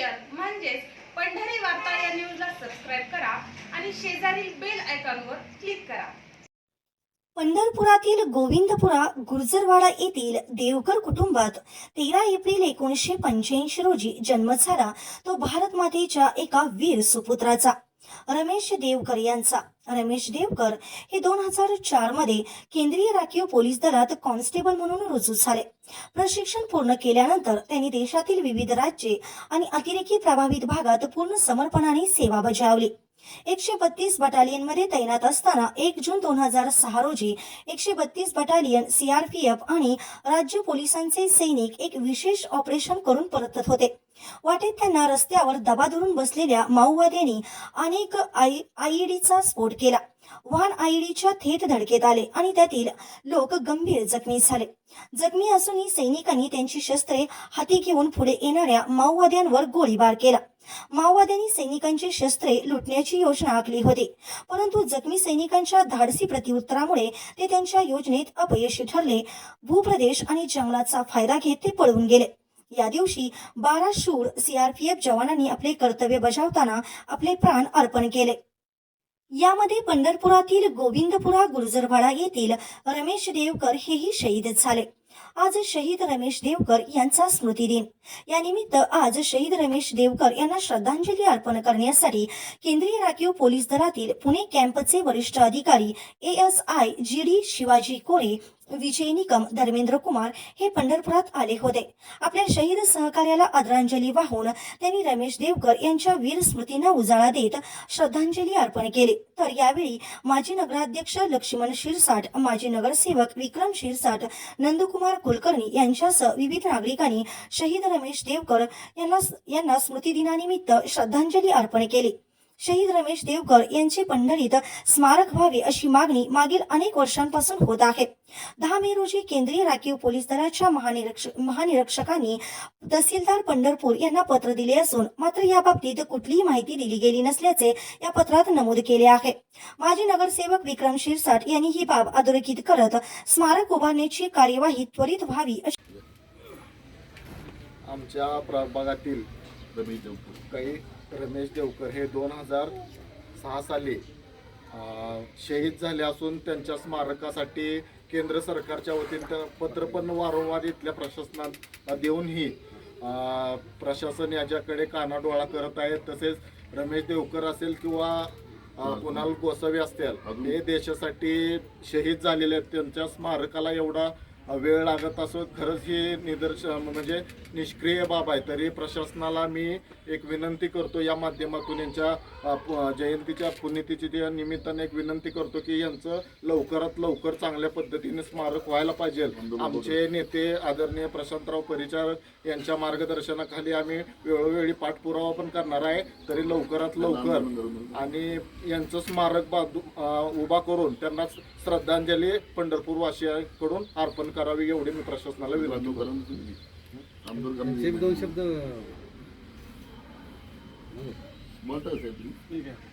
Share म्हणजेच पंढरी वार्ता या न्यूजला सबस्क्राईब करा आणि शेजारील बेल आयकॉनवर क्लिक करा. पंढरपुरातील गोविंदपुरा गुर्जरवाडा येथील देवकर कुटुंबात तेरा एप्रिल एकोणीसशे पंच्याऐंशी रोजी जन्म झाला. तो भारत मातेच्या एका वीर सुपुत्राचा. रमेश देवकर यांचा. रमेश देवकर हे दोन हजार चारमध्ये केंद्रीय राखीव पोलीस दलात कॉन्स्टेबल म्हणून रुजू झाले. प्रशिक्षण पूर्ण केल्यानंतर त्यांनी देशातील विविध राज्ये आणि अतिरेकी प्रभावित भागात पूर्ण समर्पणाने सेवा बजावली. एकशे बत्तीस बटालियनमध्ये तैनात असताना एक जून दोन हजार सहा रोजी एकशे बत्तीस बटालियन सीआरपीएफ आणि राज्य पोलिसांचे सैनिक एक विशेष ऑपरेशन करून परतत होते. वाटेत त्यांना रस्त्यावर दबा धरून बसलेल्या माओवाद्यांनी अनेक आय आयईडीचा स्फोट केला. वाहन आयईडीच्या थेट धडकेत आले आणि त्यातील लोक गंभीर जखमी झाले. जखमी असूनही सैनिकांनी त्यांची शस्त्रे हाती घेऊन पुढे येणाऱ्या माओवाद्यांवर गोळीबार केला. माओवाद्यांनी सैनिकांची शस्त्रे लुटण्याची योजना आखली होती. परंतु जखमी सैनिकांच्या धाडसी प्रत्युत्तरामुळे ते त्यांच्या योजनेत अपयशी ठरले. भूप्रदेश आणि जंगलाचा फायदा घेत ते पळून गेले. या दिवशी बारा शूर सीआरपीएफ जवानांनी आपले कर्तव्य बजावताना आपले प्राण अर्पण केले. यामध्ये पंढरपुरातील गोविंदपुरा गुर्जरवाडा येथील रमेश देवकर हेही शहीद झाले. आज शहीद रमेश देवकर यांचा स्मृती दिन. यानिमित्त आज शहीद रमेश देवकर यांना श्रद्धांजली अर्पण करण्यासाठी केंद्रीय राखीव पोलीस दलातील पुणे कॅम्पचे वरिष्ठ अधिकारी A S I G D Shivaji Kore Vijay Nikam Dharmendra Kumar हे पंढरपुरात आले होते. आपल्या शहीद सहकार्याला आदरांजली वाहून त्यांनी रमेश देवकर यांच्या वीर स्मृतींना उजाळा देत श्रद्धांजली अर्पण केली. तर यावेळी माजी नगराध्यक्ष लक्ष्मण शिरसाट माजी नगरसेवक विक्रम शिरसाट नंदकुमार कुलकर्णी यांच्यासह विविध नागरिकांनी शहीद रमेश देवकर यांना यांना स्मृतिदिनानिमित्त श्रद्धांजली अर्पण केली. शहीद रमेश देवकर यांचे पंढरीत स्मारक व्हावे अशी मागणी मागील अनेक वर्षांपासून होत आहे. दहा मे रोजी केंद्रीय राखीव पोलीस दलाच्या महानिरीक्षक महानिरीक्षकांनी तहसीलदार पंढरपूर यांना पत्र दिले असून मात्र या बाबतीत कुठलीही माहिती दिली गेली नसल्याचे या पत्रात नमूद केले आहे. माजी नगरसेवक विक्रम शिरसाट यांनी ही बाब अधोरेखित करत स्मारक उभारण्याची कार्यवाही त्वरित व्हावी अशी आमच्या प्रभागातील काही रमेश देवकर हे दोन हजार सहा साली शहीद झाले असून त्यांच्या स्मारकासाठी केंद्र सरकारच्या वतीनं पत्र पण वारंवार इथल्या प्रशासनात देऊनही प्रशासन याच्याकडे कानाडोळा करत आहे. तसेच रमेश देवकर असेल किंवा कुणाल गोसावी असतील हे देशासाठी शहीद झालेले आहेत. त्यांच्या स्मारकाला एवढा वेळ लागत असो खरंच ही निदर्शन म्हणजे निष्क्रिय बाब आहे. तरी प्रशासनाला मी एक विनंती करतो या माध्यमातून यांच्या जयंतीच्या पुण्यतिथीच्या निमित्ताने एक विनंती करतो की यांचं लवकरात लवकर चांगल्या पद्धतीने स्मारक व्हायला पाहिजे. आमचे नेते आदरणीय प्रशांतराव परिचार यांच्या मार्गदर्शनाखाली आम्ही वेळोवेळी पाठपुरावा पण करणार आहे. तरी लवकरात लवकर आणि यांचं स्मारक बाजू उभा करून त्यांना श्रद्धांजली पंढरपूर वासियांकडून अर्पण करावी एवढी मी प्रशासनाला विनंती करतो. एक दोन शब्द मत असेल